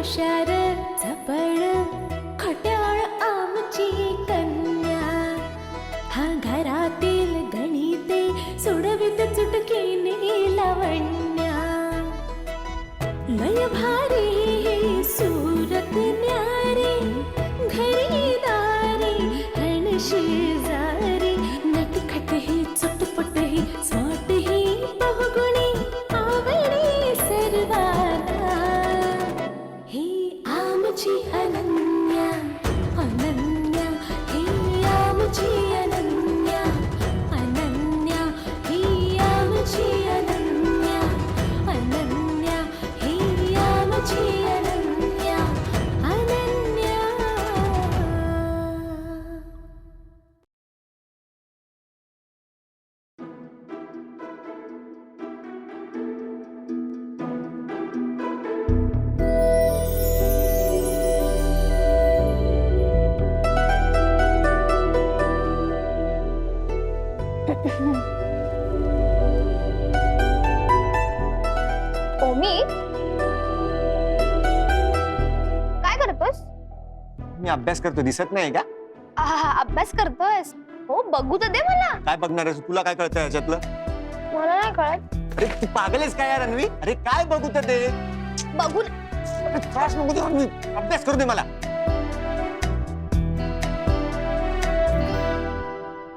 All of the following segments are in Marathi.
हुशार ओमी काय करतोस? मी अभ्यास करतो दिसत नाही का? आहा, अभ्यास करतोयस? हो बघू तर दे मला. काय बघणार आहेस? तुला काय कळतं याच्यातलं मला नाही कळत. अरे तू पागल आहेस काय यार अन्वी? अरे काय बघू तर ते बघून अरे त्रास नको देऊ अन्वी. अभ्यास करू दे मला.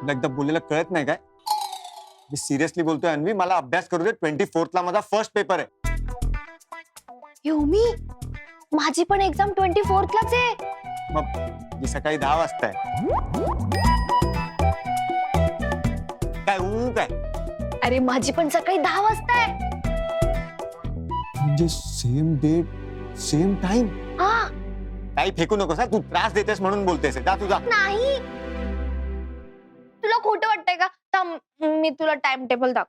तुला एकदा बोललेलं कळत नाही काय? मी सिरियसली बोलतोय अन्वी. मला अभ्यास करू दे. ट्वेंटी ला माझा फ़र्स्ट पेपर आहे. ओमी माझी पण एक्झाम ट्वेंटी फोर्थलाच आहे. मग ही सकाळी दहा वाजता आहे काय ऊ काय? अरे माझी पण सकाळी दहा वाजता आहे म्हणजे सेम डेट सेम टाइम हा. काही फेकू नकोस हा. तू त्रास देतेस म्हणून बोलतेस जा तुझा. नाही. तुला खोटं वाटतंय का? थांब मी तुला टाइम टेबल दाख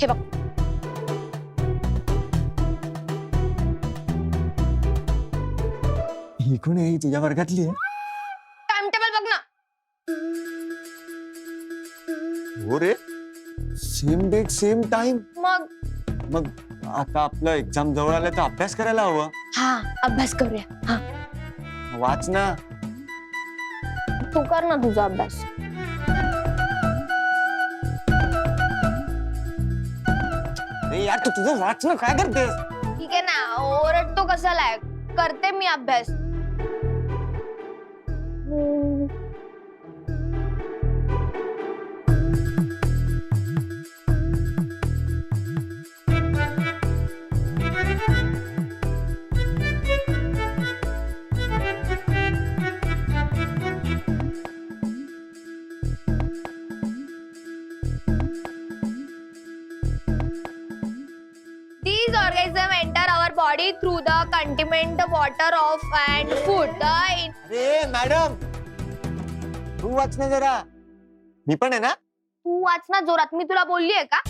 हे बघ. ही कोण आहे ही तुझ्या वर्गातली आहे. टाइम टेबल बघ ना. हो रे. सेम डेट सेम टाइम मग? मग आता आपलं एक्झाम जवळ आलं तर अभ्यास करायला हवं. हा अभ्यास करूया. हा. वाच ना. तू कर ना तुझा अभ्यास. अरे यार तू तुझं वाच ना. काय करतेस? ठीक आहे ना ओरडतो कशाला? आहे? करते मी अभ्यास. The contaminant water of and food. The अरे मॅडम तू वाच ना जरा मी पण आहे ना तू वाच ना जोरात मी तुला बोलली आहे का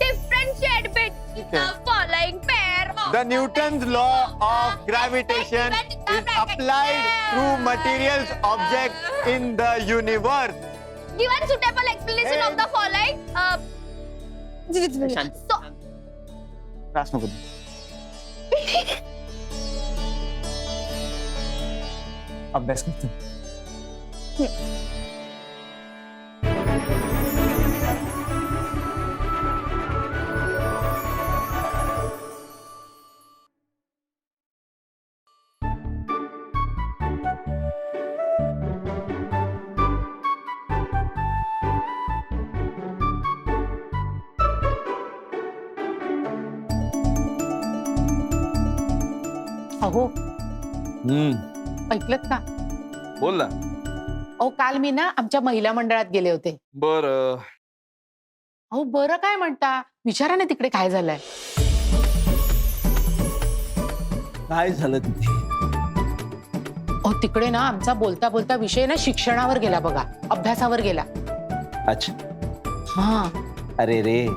differentiate ठीक the आहे following pair The Newton's law of gravitation is applied to materials objects in the universe. given suitable explanation of the following uh, शांत. so त्रास नको देऊ. अभ्यास करते. अहो हम्म. ऐकलत का? बोल ना. अहो काल मी ना आमच्या महिला मंडळात गेले होते. बर. अहो बरं काय म्हणता? विचारा ना तिकडे काय झालंय. काय झालं तिथे? अहो तिकडे ना आमचा बोलता बोलता विषय ना शिक्षणावर गेला बघा. अभ्यासावर गेला. अच्छा. हा. अरे रे.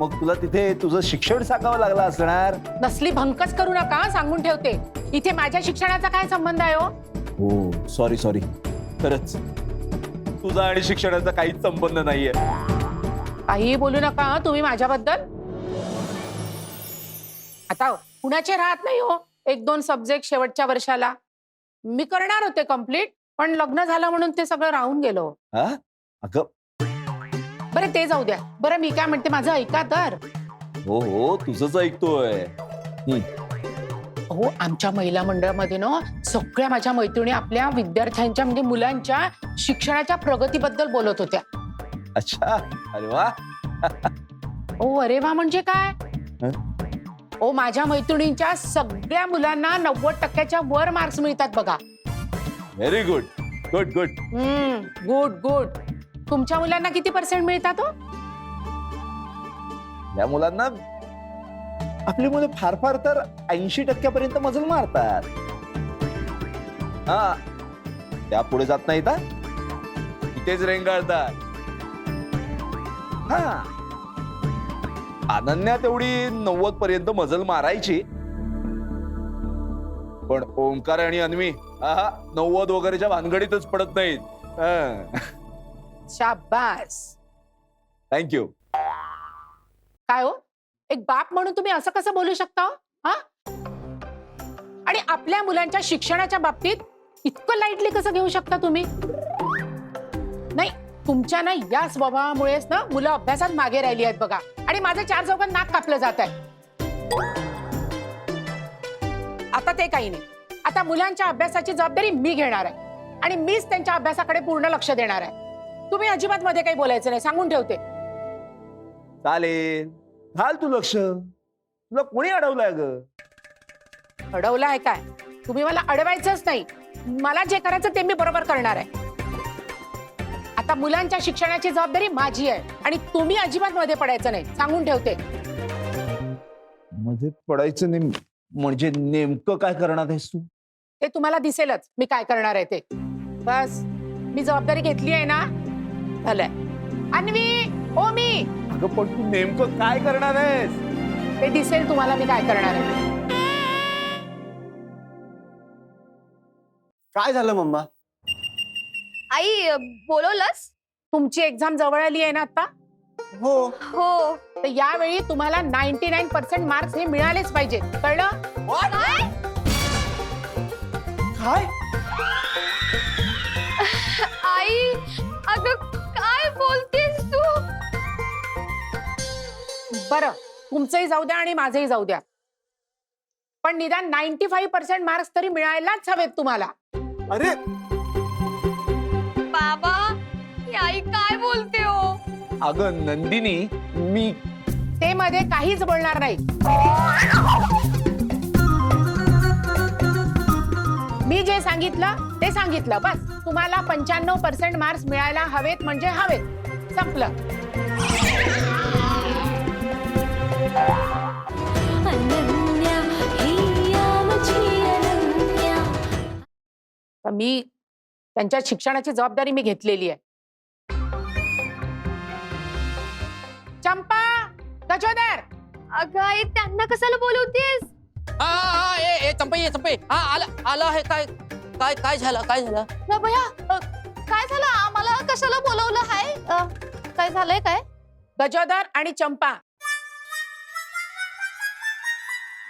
मग तुला तिथे तुझं शिक्षण सांगावं लागलं असणार. नसली भंकच करू नका सांगून ठेवते. इथे माझ्या शिक्षणाचा काय संबंध आहे हो? हो सॉरी सॉरी खरंच तुझा आणि शिक्षणाचा काहीच संबंध नाहीये. काहीही बोलू नका तुम्ही माझ्याबद्दल. आता कुणाचे राहत नाही हो? एक दोन सब्जेक्ट शेवटच्या वर्षाला. मी करणार होते कंप्लीट पण लग्न झालं म्हणून ते सगळं राहून गेलो हा? अगं बरं ते जाऊ द्या. बरं मी काय म्हणते माझं ऐका तर. हो हो तुझंच ऐकतोय. हो आमच्या महिला मंडळामध्ये ना सगळ्या माझ्या मैत्रिणी आपल्या विद्यार्थ्यांच्या म्हणजे मुलांच्या शिक्षणाच्या प्रगतीबद्दल बोलत होत्या. अच्छा. अरे वा. ओ अरे वा म्हणजे काय? हं? ओ माझ्या मैत्रिणींच्या सगळ्या मुलांना नव्वद टक्क्याच्या वर मार्क्स मिळतात बघा. Very good good good good good तुमच्या मुलांना किती पर्सेंट मिळतात हो? या मुलांना आपली मुलं फार फार तर ऐंशी टक्क्यापर्यंत मजल मारतात. हा. त्या पुढे जात नाही का इथेच रेंगाळतात. हा. अनन्या तेवढी नव्वद पर्यंत मजल मारायची. पण ओंकार आणि अन्वी हा नव्वद वगैरेच्या भानगडीतच पडत नाहीत. शाबास. थँक्यू काय हो? एक बाप म्हणून तुम्ही असं कसं बोलू शकता हो? हा? आणि आपल्या मुलांच्या शिक्षणाच्या बाबतीत इतकं लाईटली कसं घेऊ शकता तुम्ही? नाही तुमच्या ना या स्वभावामुळेच ना मुलं अभ्यासात मागे राहिली आहेत बघा. आणि माझं चार चौकात नाक कापलं जात आहे आता ते काही नाही. आता मुलांच्या अभ्यासाची जबाबदारी मी घेणार आहे. आणि मीच त्यांच्या अभ्यासाकडे पूर्ण लक्ष देणार आहे. तुम्ही अजिबात मध्ये काही बोलायचं नाही. सांगून ठेवते. चालेल. घाल तू लक्ष. तुला कोणी अडवलंय ग? अडवलं आहे काय? तुम्ही मला अडवायचंच नाही. मला जे करायचं ते मी बरोबर करणार आहे. आता मुलांच्या शिक्षणाची जबाबदारी माझी आहे. आणि तुम्ही अजिबात मध्ये पडायचं नाही. सांगून ठेवते. मध्ये पडायचं नेम म्हणजे नेमकं काय करणार आहेस तू? ते तुम्हाला दिसेलच मी काय करणार आहे ते. बस. मी जबाबदारी घेतली आहे ना झालंय. अन्वी ओ मी. अगं पण तू नेमकं काय करणार आहेस? ते दिसेल तुम्हाला मी काय करणार आहे. काय झालं मम्मा? आई बोलवलंस? तुमची एक्झाम जवळ आली आहे ना आता? हो. हो. तर यावेळी तुम्हाला नाईन्टी नाईन पर्सेंट मार्क्स हे मिळालेच पाहिजे कळलं? काय? काय? आई अगं बोलतेस तू? बरं तुमचंही जाऊ द्या आणि माझंही जाऊ द्या. पण निदान नाईन्टी फाईव्ह पर्सेंट मार्क्स तरी मिळायलाच हवेत तुम्हाला. अरे! बाबा ही आई काय बोलते हो? अगं नंदिनी मी ते मध्ये काहीच बोलणार नाही. मी जे सांगितलं ते सांगितलं बस. तुम्हाला पंच्याण्णव पर्सेंट मार्क्स मिळायला हवेत म्हणजे हवेत. संपलं. तर मी त्यांच्या शिक्षणाची जबाबदारी मी घेतलेली आहे. चंपा गजोदर. अगं त्यांना कशाला बोलवतेस? हा हा हा ए ए चंपई ए चंपई हा आला आला आहे काय काय काय झालं काय झालं? ना भैया काय झालं? आम्हाला कशाला बोलवलं हाय? काय झालंय काय? गजोदर आणि चंपा.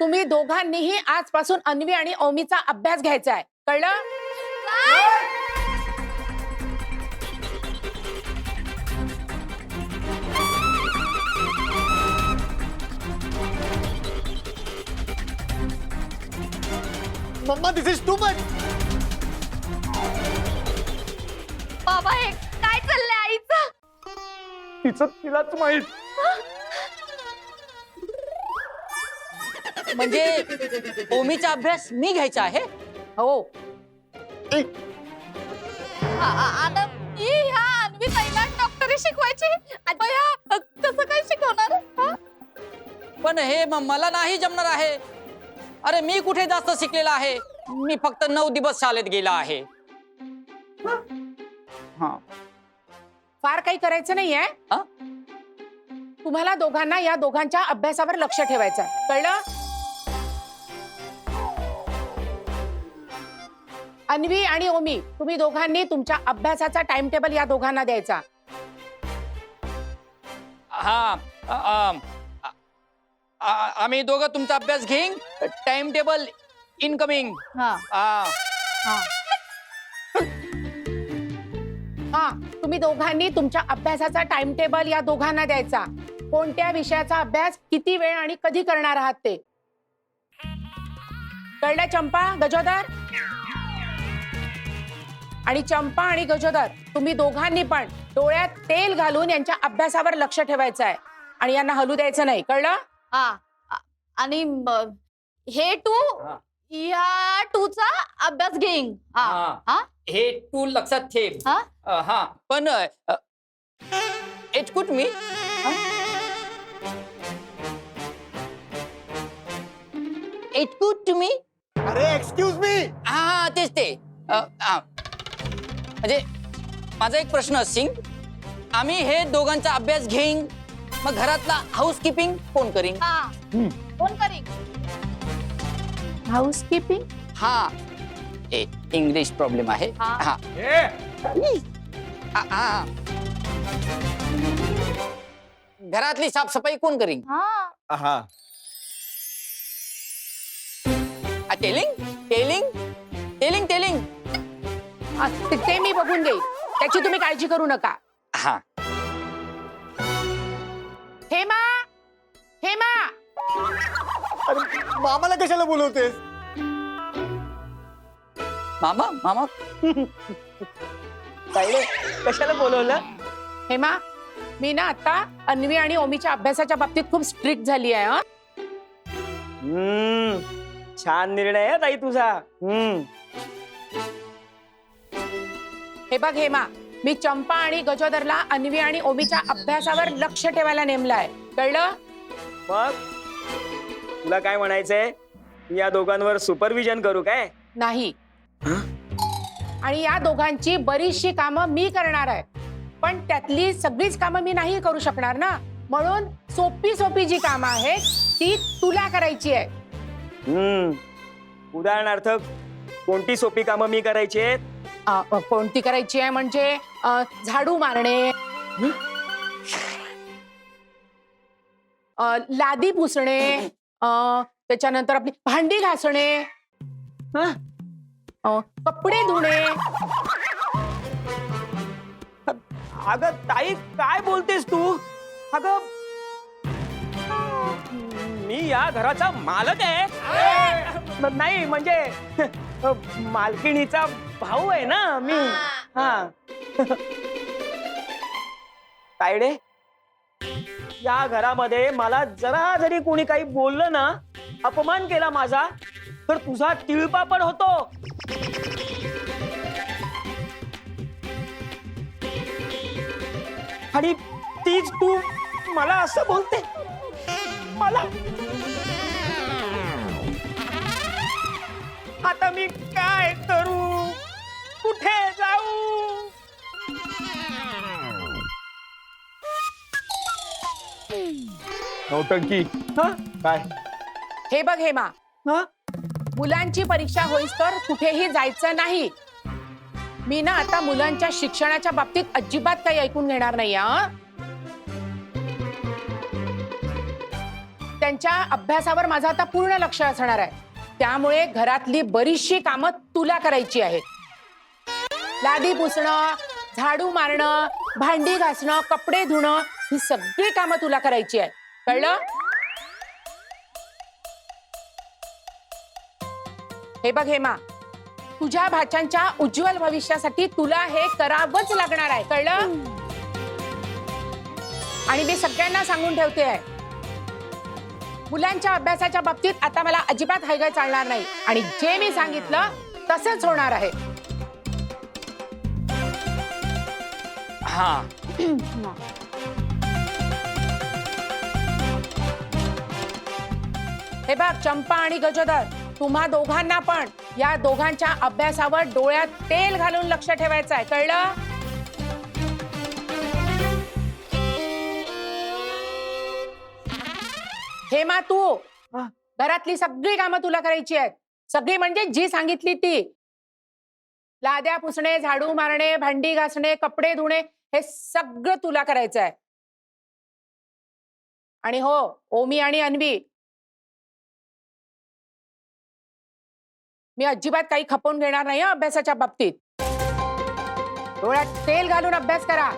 तुम्ही दोघांनीही आजपासून अन्वी आणि ओमीचा अभ्यास घ्यायचा आहे. कळलं? मम्मा दिस इज टू मच बाबा हे आईचं तिचं तिलाच माहीत. म्हणजे ओमीचा अभ्यास मी घ्यायचा आहे? हो. आ- आ- आता मी ह्या अन्वी ताईला डॉक्टरी शिकवायची? काय शिकवणार? हा? पण हे म- मला नाही जमणार आहे. अरे मी कुठे जास्त शिकलेला आहे? मी फक्त नऊ दिवस शाळेत गेला आहे. हा. फार काही करायचं नाहीये. हा? तुम्हाला दोघांना या दोघांच्या अभ्यासावर लक्ष ठेवायचं आहे कळलं? अन्वी आणि ओमी तुम्ही दोघांनी तुमच्या अभ्यासाचा टाइम टेबल या दोघांना द्यायचा. हा अ- अम, आ- आम्ही दोघं तुमचा अभ्यास घेईन. टाइम टेबल इनकमिंग हा हा. तुम्ही दोघांनी तुमच्या अभ्यासाचा टाइम टेबल या दोघांना द्यायचा. कोणत्या विषयाचा अभ्यास किती वेळ आणि कधी करणार आहात ते? कळलं चंपा गजोदर? आणि चंपा आणि गजोदर तुम्ही दोघांनी पण डोळ्यात तेल घालून यांच्या अभ्यासावर लक्ष ठेवायचं आहे आणि यांना हलू द्यायचं नाही. कळलं? हा आणि हे टू हा. या टूचा अभ्यास घेईन. हा. हा? हे? तू लक्षात ठेव. हा? अ, हा. पण एचकूट मी? एचकूट तुम्ही? अरे एक्सक्यूज मी हा हा तेच ते. अ, हा. म्हणजे माझा एक प्रश्न असिंग आम्ही हे दोघांचा अभ्यास घेईन मग घरातला हाऊस किपिंग कोण करीन? हा. कोण करीन? हाऊसकीपिंग? हा. ए इंग्लिश प्रॉब्लेम आहे. हा. हा. हा, हा. घरातली साफसफाई कोण करीन? हा. हा. टेलिंग? टेलिंग? Telling telling. ते मी बघून घेईन. त्याची तुम्ही काळजी करू नका. हा. हेमा! हेमा! अरे मामाला कशाला बोलवतेस? मामा मामा. ताईडे कशाला बोलवलं? हेमा मी ना आता अन्वी आणि ओमीच्या अभ्यासाच्या बाबतीत खूप स्ट्रिक्ट झाली आहे हं? हम्म छान निर्णय आहे ताई तुझा. हम्म. हे बघ हेमा मी चंपा आणि गजोदरला अन्वी आणि ओमीच्या अभ्यासावर लक्ष ठेवायला नेमलाय कळलं? मग तुला काय म्हणायचंय? या दोघांवर सुपरविजन करू काय? नाही. आणि या दोघांची बरीचशी कामं मी करणार आहे. पण त्यातली सगळीच कामं मी नाही करू शकणार ना. म्हणून सोपी सोपी जी कामं आहेत ती तुला करायची आहे हम्म. उदाहरणार्थ कोणती सोपी कामं मी करायची आहेत? अ, अ, कोणती करायची आहे म्हणजे अ, झाडू मारणे. अ, लादी पुसणे. अ, त्याच्यानंतर आपली भांडी घासणे. हं? अ, कपडे धुणे. अगं ताई काय बोलतेस तू? अगं मी या घराचा मालक आहे. न- नाही म्हणजे मालकिणीचा भाऊ आहे ना मी. हा. तायडे या घरामध्ये मला जरा जरी कोणी काही बोललं ना अपमान केला माझा तर तुझा तिळपा पण होतो. आणि तीच तू मला असं बोलते. मला. आता मी काय करू? कुठे जाऊ? नौटंकी हं? काय हे बघ हेमा हं? मुलांची परीक्षा होईस तर कुठेही जायचं नाही मी ना आता मुलांच्या शिक्षणाच्या बाबतीत अजिबात काही ऐकून घेणार नाही हं? त्यांच्या अभ्यासावर माझं आता पूर्ण लक्ष असणार आहे त्यामुळे घरातली बरीचशी कामं तुला करायची आहेत लादी पुसणं झाडू मारणं भांडी घासणं कपडे धुणं ही सगळी कामं तुला करायची आहे कळलं? हे बघ हेमा तुझ्या भाच्यांच्या उज्ज्वल भविष्यासाठी तुला हे करावंच लागणार आहे. कळलं? आणि मी सगळ्यांना सांगून ठेवते. आहे मुलांच्या अभ्यासाच्या बाबतीत आता मला अजिबात हायगाय चालणार नाही. आणि जे मी सांगितलं तसंच होणार आहे. हा. हे बघ चंपा आणि गजोदर तुम्हा दोघांना पण या दोघांच्या अभ्यासावर डोळ्यात तेल घालून लक्ष ठेवायचं आहे कळलं? हेमा तू. घरातली सगळी कामं तुला करायची आहेत. सगळी म्हणजे जी सांगितली ती. लाद्या पुसणे झाडू मारणे भांडी घासणे कपडे धुणे हे सगळं तुला करायचं आहे आणि हो ओमी आणि अन्वी मी अजिबात काही खपवून घेणार नाही अभ्यासाच्या बाबतीत. डोळ्यात तेल घालून अभ्यास करा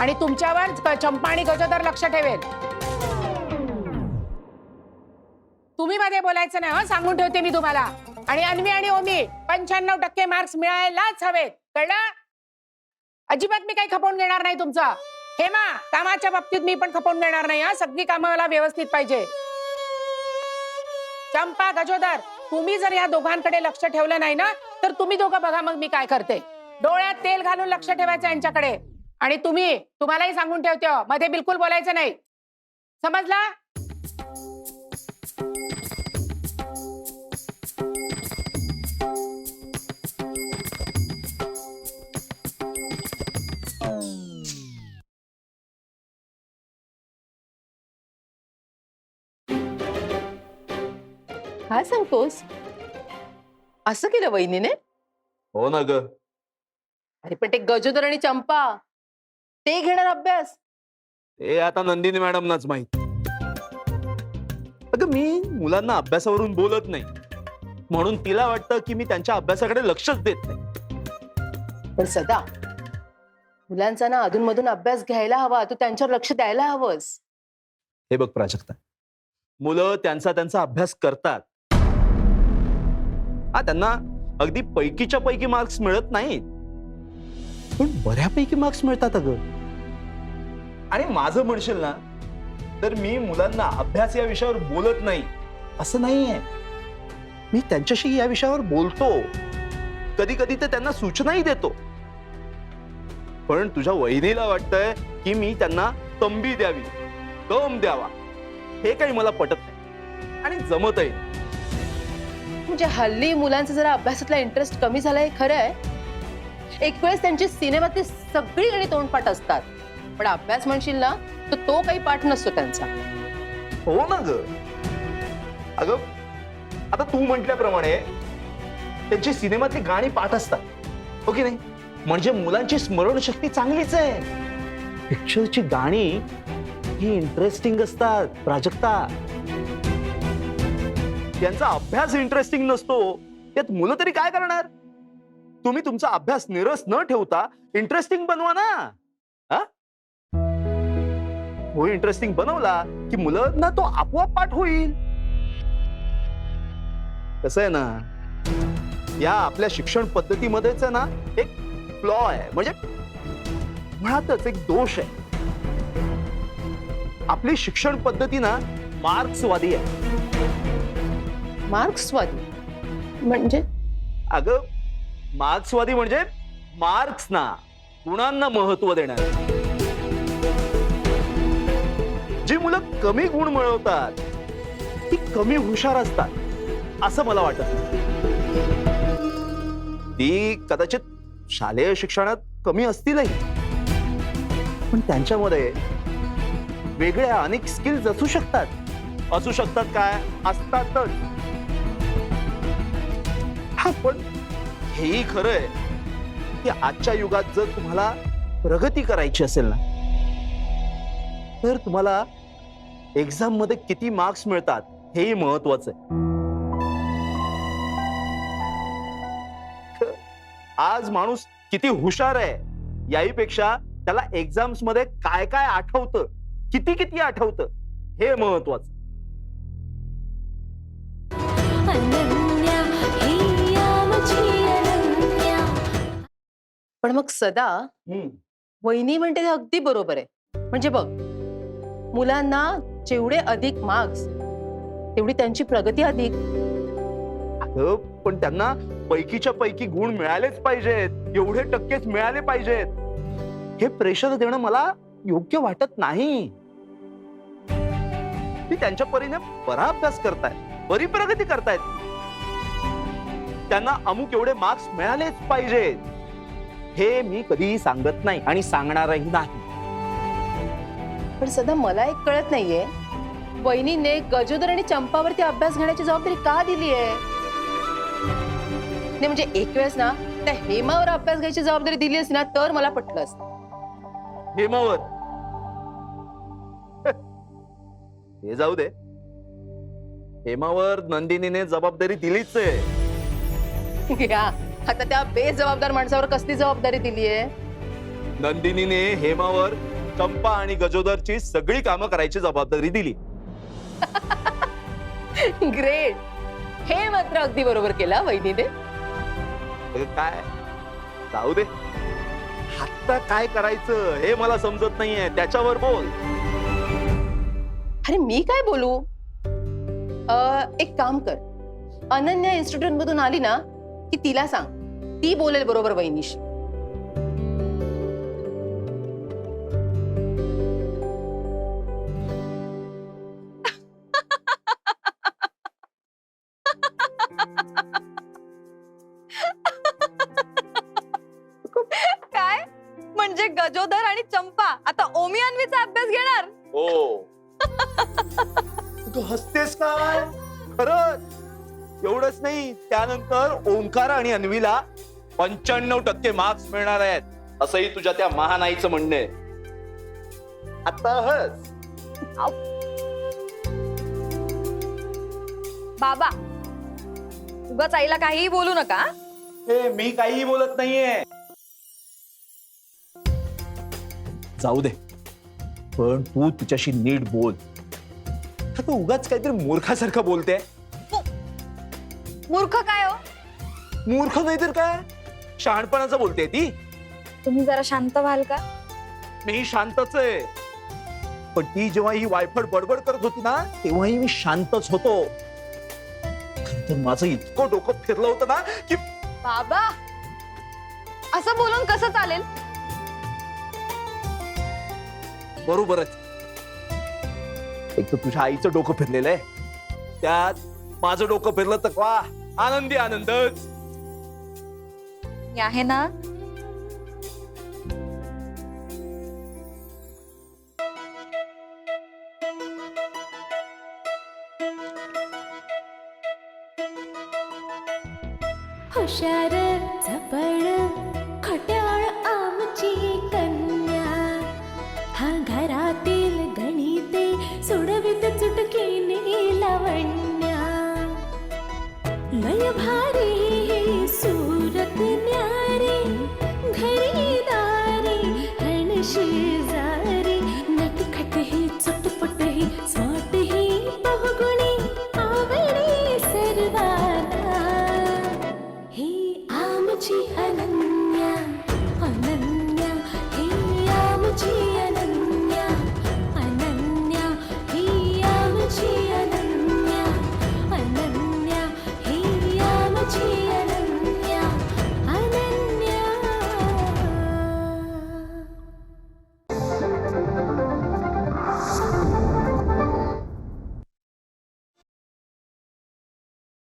आणि तुमच्यावर चंपा आणि गजोदर लक्ष ठेवेल. तुम्ही मध्ये बोलायचं नाही हा सांगून ठेवते मी तुम्हाला. आणि अन्वी आणि ओमी पंच्याण्णव टक्के मार्क्स मिळायलाच हवेत. कळलं? अजिबात मी काही खपवून घेणार नाही तुमचं. हेमा कामाच्या बाबतीत मी पण खपवून घेणार नाही हा सगळी कामं मला व्यवस्थित पाहिजे. चंपा गजोदर. तुम्ही जर या दोघांकडे लक्ष ठेवलं नाही ना तर तुम्ही दोघं बघा मग मी काय करते. डोळ्यात तेल घालून लक्ष ठेवायचं यांच्याकडे. आणि तुम्ही तुम्हालाही सांगून ठेवते हो. मध्ये बिलकुल बोलायचं नाही. समजला? काय सांगतोस? असं केलं वहिनीने? हो ना ग. अरे पण ते गजोदर आणि चंपा ते घेणार अभ्यास. हे आता नंदिनी मॅडमनाच माहीत. अगं मी मुलांना अभ्यासावरून बोलत नाही. म्हणून तिला वाटतं की मी त्यांच्या अभ्यासाकडे लक्षच देत नाही. पण सदा मुलांचा ना अधूनमधून अभ्यास घ्यायला हवा तू त्यांच्यावर लक्ष द्यायला हवंस. हे बघ प्राजक्ता मुलं त्यांचा त्यांचा अभ्यास करतात. हा त्यांना अगदी पैकीच्या पैकी मार्क्स मिळत नाहीत. पण बऱ्यापैकी मार्क्स मिळतात अगं. आणि माझं म्हणशील ना तर मी मुलांना अभ्यास या विषयावर बोलत नाही असं नाहीये. मी त्यांच्याशी या विषयावर बोलतो. कधी कधी तर त्यांना सूचनाही देतो. पण तुझ्या वहिनीला वाटतंय की मी त्यांना तंबी द्यावी दम द्यावा. हे काही मला पटत नाही. आणि जमतही. म्हणजे हल्ली मुलांचा जरा अभ्यासातला इंटरेस्ट कमी झालाय हे खरं आहे एक वेळेस त्यांची सिनेमातली सगळी गाणी तोंडपाठ असतात. पण अभ्यास म्हणशील ना तर तो काही पाठ नसतो त्यांचा. हो ना ग. अगं आता तू म्हटल्याप्रमाणे त्यांची सिनेमातली गाणी पाठ असतात. हो की नाही? म्हणजे मुलांची स्मरणशक्ती चांगलीच आहे. पिक्चरची गाणी ही इंटरेस्टिंग असतात प्राजक्ता. त्यांचा अभ्यास इंटरेस्टिंग नसतो. त्यात मुलं तरी काय करणार? तुम्ही तुमचा अभ्यास निरस न ठेवता इंटरेस्टिंग बनवा ना. हा? हो इंटरेस्टिंग बनवला की मुलं ना तो आपोआप पाठ होईल. कसं आहे ना? या आपल्या शिक्षण पद्धतीमध्येच ना एक फ्लॉ आहे. म्हणजे मुळातच एक दोष आहे. आपली शिक्षण पद्धती ना मार्क्सवादी आहे. मार्क्सवादी. म्हणजे? अगं मार्क्सवादी म्हणजे मार्क्स ना गुणांना महत्त्व देणार. जी मुलं कमी गुण मिळवतात ती कमी हुशार असतात असं मला वाटत. ती कदाचित शालेय शिक्षणात कमी असतीलही. पण त्यांच्यामध्ये वेगळ्या अनेक स्किल्स असू शकतात. असू शकतात काय? असतातच. हो, पण हेही खरं आहे की आजच्या युगात जर तुम्हाला प्रगती करायची असेल ना तर तुम्हाला एक्झाममध्ये किती मार्क्स मिळतात हेही महत्वाचं आहे. आज माणूस किती हुशार आहे याहीपेक्षा त्याला एक्झाम्समध्ये काय काय आठवतं किती किती आठवतं हे महत्वाचं पण मग सदा वहिनी म्हणते ते अगदी बरोबर आहे. म्हणजे बघ मुलांना जेवढे अधिक मार्क्स तेवढी त्यांची प्रगती अधिक. अगं, पण त्यांना पैकीच्या पैकी गुण मिळालेच पाहिजेत. एवढे टक्केच मिळाले पाहिजेत. हे प्रेशर देणं मला योग्य वाटत नाही. ती त्यांच्या परीने बरा अभ्यास करतायत बरी प्रगती करतायत. त्यांना अमुक एवढे मार्क्स मिळालेच पाहिजेत. हे मी कधीही सांगत नाही आणि सांगणारही नाही. पण सदा मला एक कळत नाहीये. वहिनीने गजोदर आणि चंपावरती अभ्यास घेण्याची जबाबदारी का दिली आहे नाही म्हणजे एक वेळेस ना त्या हेमावर अभ्यास घ्यायची जबाबदारी दिली असती ना तर मला पटलं असतं हेमावर? हे जाऊ दे. हेमावर नंदिनीने जबाबदारी दिलीच आहे. घ्या आता त्या बेजबाबदार माणसावर कसली जबाबदारी दिली आहे नंदिनीने हेमावर चंपा आणि गजोदरची सगळी कामं करायची जबाबदारी दिली. ग्रेट हे मात्र अगदी बरोबर केला वहिनीने. अगं काय? जाऊ दे. आता काय करायचं हे मला समजत नाहीये त्याच्यावर बोल. अरे मी काय बोलू? अं, एक काम कर. अनन्या इन्स्टिट्यूट मधून आली ना की तिला सांग. ती बोलेल बरोबर वहिनीशी. ओंकार आणि अन्वीला पंच्याण्णव टक्के मार्क्स मिळणार आहेत. असंही तुझ्या त्या महानाईचं म्हणणं आहे. आता बाबा उगाच आईला काहीही बोलू नका हे. मी काहीही बोलत नाहीये. जाऊ दे. पण तू तिच्याशी नीट बोल. आता उगाच काहीतरी मूर्खासारखं बोलते. मूर्ख काय हो? मूर्ख नाही तर काय? शहाणपणाचं बोलते ती. तुम्ही जरा शांत व्हाल का? मी शांतच आहे. पण ती जेव्हा ही वायफळ बडबड करत होती ना तेव्हाही मी शांतच होतो. तर माझं इतकं डोकं फिरलं होतं ना की बाबा! असं बोलून कसं चालेल? बरोबरच. एक तर तुझ्या आईचं डोकं फिरलेलं आहे. त्यात माझं डोकं फिरलं तर वा आनंदी आनंदच. मी आहे ना? हुशार झपड खट्याळ आमची कन्या. हा घरातील गणिते सोडवित चुटकीने लावण्या. लय भारी